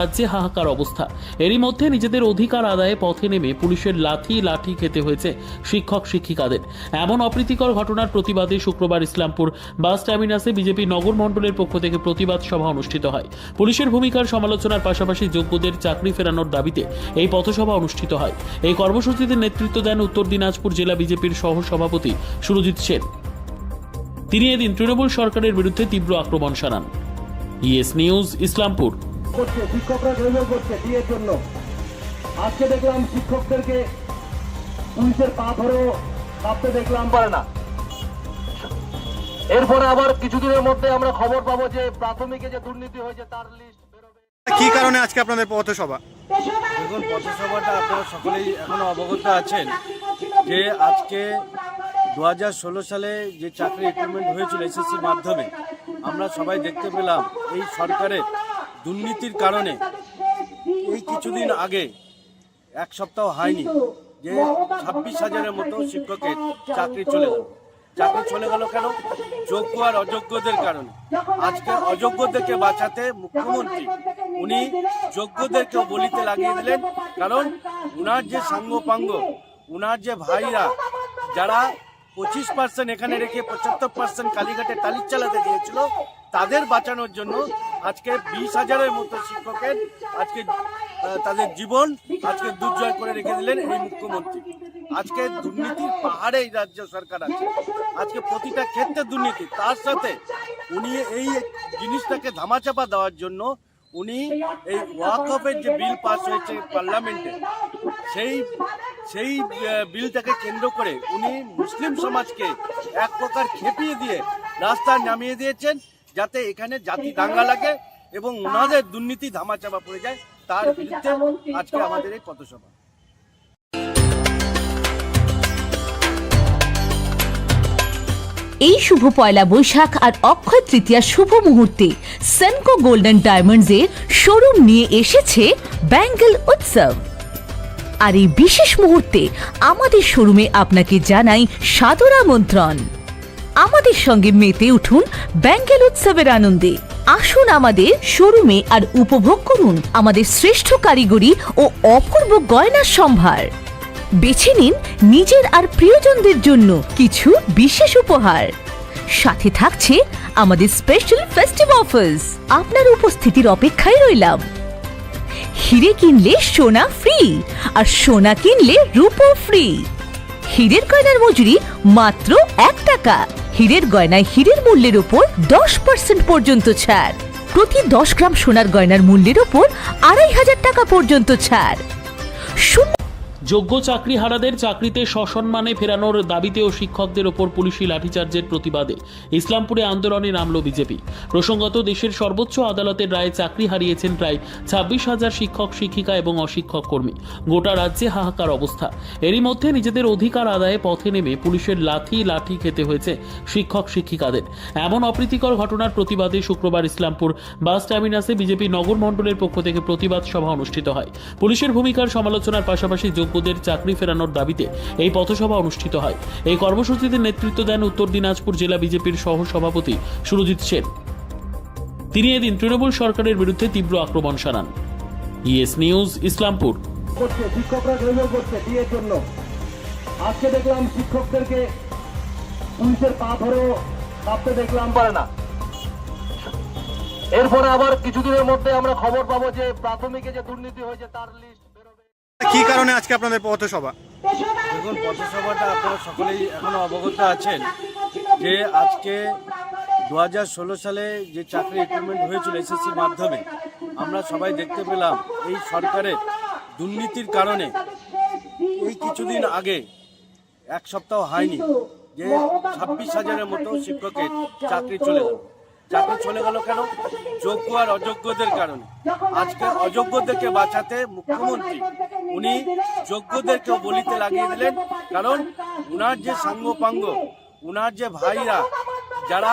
রাজ্যে হাহাকার অবস্থা। এরই মধ্যে নিজেদের অধিকার আদায়ে পথে নেমে পুলিশের লাথি, লাঠি খেতে হয়েছে শিক্ষক, শিক্ষিকাদের। এমন অপ্রীতিকর ঘটনার প্রতিবাদে শুক্রবার ইসলামপুর বাস টার্মিনাসে বিজেপি নগর মণ্ডলের পক্ষ থেকে প্রতিবাদ সভা অনুষ্ঠিত হয়। পুলিশের ভূমিকার সমালোচনার পাশাপাশি যোগ্যদের চাকরি ফেরানোর দাবিতে এই পথসভা অনুষ্ঠিত হয়। এই কর্মসূচিতে নেতৃত্ব দেন উত্তর দিনাজপুর জেলা বিজেপির সহ সভাপতি সুরজিৎ সেন। তিনি এদিন তৃণমূল সরকারের বিরুদ্ধে তীব্র আক্রমণ শানান। ES news, Islampur. করছে শিক্ষকরা গ্রেফতার করছে বিয়ের জন্য। আজকে দেখলাম শিক্ষকদেরকে পুলিশের পা ধরেও কাঁপতে দেখলাম পারে না। এরপরে আবার কিছুদিনের মধ্যে আমরা খবর পাবো যে প্রাথমিকে যে দুর্নীতি হয়েছে তার লিস্ট বেরোবে। কি কারণে আজকে আপনাদের পথসভা? দেখুন পথসভাটা আপনারা সকলেই এখনও অবগত আছেন যে আজকে দু হাজার ষোলো সালে যে চাকরি রিক্রুটমেন্ট হয়েছিল এসএসসির মাধ্যমে আমরা সবাই দেখতে পেলাম এই সরকারের দুর্নীতির কারণে এই কিছুদিন আগে, এক সপ্তাহ হয়নি, যে ছাব্বিশ হাজারের মতো শিক্ষকের চাকরি চলে গেল। চাকরি চলে গেল কেন? যোগ্য আর অযোগ্যদের কারণে। আজকে অযোগ্যদেরকে বাঁচাতে মুখ্যমন্ত্রী, উনি যোগ্যদেরকেও বলিতে লাগিয়ে দিলেন, কারণ উনার যে সাঙ্গপাঙ্গ, উনার যে ভাইরা, যারা পঁচিশ পার্সেন্ট এখানে রেখে পঁচাত্তর পার্সেন্ট কালীঘাটে তালিক চালাতে দিয়েছিল তাদের বাঁচানোর জন্য আজকে বিশ হাজারের মতো শিক্ষকের আজকে তাদের জীবন আজকে দুর্জয় করে রেখে দিলেন এই মুখ্যমন্ত্রী। আজকে দুর্নীতির পাহাড়ে এই রাজ্য সরকার আছে। আজকে প্রতিটা ক্ষেত্রে দুর্নীতি। তার সাথে উনি এই জিনিসটাকে ধামাচাপা দেওয়ার জন্য উনি এই ওয়াকফের যে বিল পাস হয়েছে পার্লামেন্টে, সেই সেই বিলটাকে কেন্দ্র করে উনি মুসলিম সমাজকে এক প্রকার খেপিয়ে দিয়ে রাস্তায় নামিয়ে দিয়েছেন যাতে এখানে জাতি দাঙ্গা লাগে এবং ওনাদের দুর্নীতি ধামাচাপা পড়ে যায় তার বিরুদ্ধে আজকে আমাদের এই পথসভা। এই শুভ পয়লা বৈশাখ আর অক্ষয় তৃতীয়া শুভ মুহূর্তে সেনকো গোল্ডেন ডায়মন্ডস এর শোরুম নিয়ে এসেছে ব্যাঙ্গেল উৎসব আর এই বিশেষ মুহূর্তে আমাদের শোরুমে আপনাকে জানাই সাদর আমন্ত্রণ। আমাদের সঙ্গে মেতে উঠুন ব্যাঙ্গেল উৎসবের আনন্দে। আসুন আমাদের শোরুমে আর উপভোগ করুন আমাদের শ্রেষ্ঠ কারিগরি ও অপূর্ব গয়নার সম্ভার। বেছে নিন নিজের আর প্রিয়জনদের জন্য কিছু বিশেষ উপহার। সাথে থাকছে আমাদের স্পেশাল ফেস্টিভ অফার্স আপনার উপস্থিতির অপেক্ষায় রইলাম। হিরে কিনলে সোনা ফ্রি আর সোনা কিনলে রূপো ফ্রি হীরের কয়নার মজুরি মাত্র এক টাকা। হীরের গয়নায় হীরের মূল্যের উপর দশ পার্সেন্ট পর্যন্ত ছাড়। প্রতি দশ গ্রাম সোনার গয়নার মূল্যের উপর আড়াই হাজার টাকা পর্যন্ত ছাড়। শূন্য যোগ্য চাকরিহারাদের চাকরিতে সসম্মানে ফেরানোর দাবিতেও শিক্ষকদের ওপর পুলিশি লাঠিচার্জের প্রতিবাদে ইসলামপুরে আন্দোলনে নামল বিজেপি। প্রসঙ্গত, দেশের সর্বোচ্চ আদালতের রায়ে চাকরি হারিয়েছেন প্রায় ছাব্বিশ হাজার শিক্ষক, শিক্ষিকা এবং অশিক্ষক কর্মী। গোটা রাজ্যে হাহাকার অবস্থা। এরই মধ্যে নিজেদের অধিকার আদায়ে পথে নেমে পুলিশের লাথি লাঠি খেতে হয়েছে শিক্ষক, শিক্ষিকাদের। এমন অপ্রীতিকর ঘটনার প্রতিবাদে শুক্রবার ইসলামপুর বাস টার্মিনাসে বিজেপি নগর মণ্ডলের পক্ষ থেকে প্রতিবাদ সভা অনুষ্ঠিত হয়। পুলিশের ভূমিকার সমালোচনার পাশাপাশি যোগ্যদের চাকরি ফেরানোর দাবিতে এই পথসভা অনুষ্ঠিত হয়। এই কর্মসূচিতে নেতৃত্ব দেন উত্তর দিনাজপুর জেলা বিজেপির সহ সভাপতি সুরজিৎ সেন। তিনি এদিন তৃণমূল সরকারের বিরুদ্ধে তীব্র আক্রমণ শানান। ES news, Islampur. করছে, শিক্ষকরা গ্রেফতার করছে বিয়ের জন্য। আজকে দেখলাম শিক্ষকদেরকে পুলিশের পা ধরেও কাঁপতে দেখলাম পারে না। এরপরে আবার কিছুদিনের মধ্যে আমরা খবর পাবো যে প্রাথমিকে যে দুর্নীতি হয়েছে তার লিস্ট কি কারণে আজকে আপনাদের পথসভা? দেখুন, পথসভাটা আপনারা সকলেই এখনও অবগত আছেন যে আজকে দু হাজার ষোলো সালে যে চাকরি রিক্রুটমেন্ট হয়েছিল এসএসসির মাধ্যমে, আমরা সবাই দেখতে পেলাম এই সরকারের দুর্নীতির কারণে এই কিছুদিন আগে, এক সপ্তাহ হয়নি, যে ছাব্বিশ হাজারের মতো শিক্ষকের চাকরি চলে গেল। চাকরি চলে গেল কেন? যোগ্য আর অযোগ্যদের কারণে। আজকে অযোগ্যদেরকে বাঁচাতে মুখ্যমন্ত্রী, উনি যোগ্যদেরকেও বলিতে লাগিয়ে দিলেন। কারণ উনার যে সাঙ্গপাঙ্গ, উনার যে ভাইরা, যারা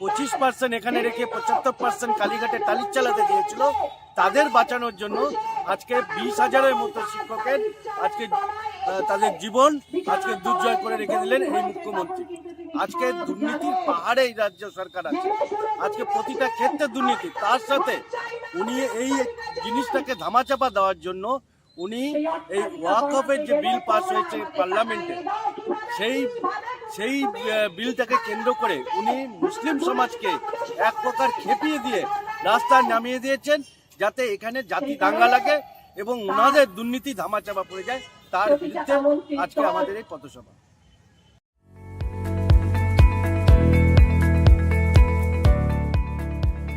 পঁচিশ পার্সেন্ট এখানে রেখে পঁচাত্তর পার্সেন্ট কালীঘাটে তালিক চালাতে দিয়েছিল তাদের বাঁচানোর জন্য আজকে বিশ হাজারের মতো শিক্ষকের আজকে তাদের জীবন আজকে দুর্জয় করে রেখে দিলেন এই মুখ্যমন্ত্রী। আজকে দুর্নীতির পাহাড়ে এই রাজ্য সরকার আছে। আজকে প্রতিটা ক্ষেত্রে দুর্নীতি। তার সাথে উনি এই জিনিসটাকে ধামাচাপা দেওয়ার জন্য উনি এই ওয়াকফের যে বিল পাস হয়েছে পার্লামেন্টে, সেই সেই বিলটাকে কেন্দ্র করে উনি মুসলিম সমাজকে এক প্রকার খেপিয়ে দিয়ে রাস্তায় নামিয়ে দিয়েছেন যাতে এখানে জাতি দাঙ্গা লাগে এবং ওনাদের দুর্নীতি ধামাচাপা পড়ে যায়। তার বিরুদ্ধে আজকে আমাদের এই পথসভা।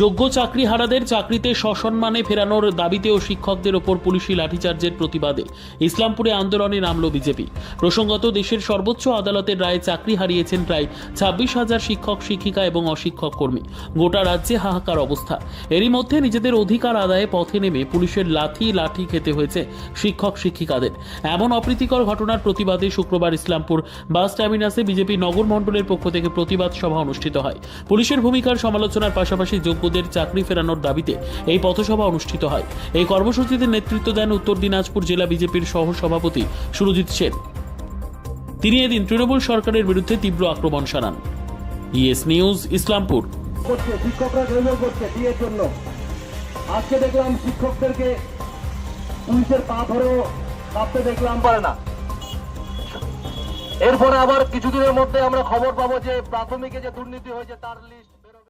যোগ্য চাকরিহারাদের চাকরিতে সসম্মানে ফেরানোর দাবিতে ও শিক্ষকদের ওপর পুলিশি লাঠিচার্জের প্রতিবাদে ইসলামপুরে আন্দোলনে নামল বিজেপি। প্রসঙ্গত, দেশের সর্বোচ্চ আদালতের রায়ে চাকরি হারিয়েছেন প্রায় ছাব্বিশ হাজার শিক্ষক, শিক্ষিকা এবং অশিক্ষক কর্মী। গোটা রাজ্যে হাহাকার অবস্থা। এরই মধ্যে নিজেদের অধিকার আদায়ে পথে নেমে পুলিশের লাথি, লাঠি খেতে হয়েছে শিক্ষক, শিক্ষিকাদের। এমন অপ্রীতিকর ঘটনার প্রতিবাদে শুক্রবার ইসলামপুর বাস টার্মিনাসে বিজেপি নগর মণ্ডলের পক্ষ থেকে প্রতিবাদ সভা অনুষ্ঠিত হয়। পুলিশের ভূমিকার সমালোচনার পাশাপাশি যোগ্যদের চাকরি ফেরানোর দাবিতে এই পথসভা অনুষ্ঠিত হয়। এই কর্মসূচিতে নেতৃত্ব দেন উত্তর দিনাজপুর জেলা বিজেপির সহ সভাপতি সুরজিৎ সেন। তিনি এদিন তৃণমূল সরকারের বিরুদ্ধে তীব্র আক্রমণ শানান। ES news, Islampur. আজকে দেখলাম শিক্ষকদেরকে পুলিশের পা ধরেও কাঁপতে দেখলাম পারে না। এরপরে আবার কিছুদিনের মধ্যে আমরা খবর পাবো যে প্রাথমিকে যে দুর্নীতি হয়েছে তার লিস্ট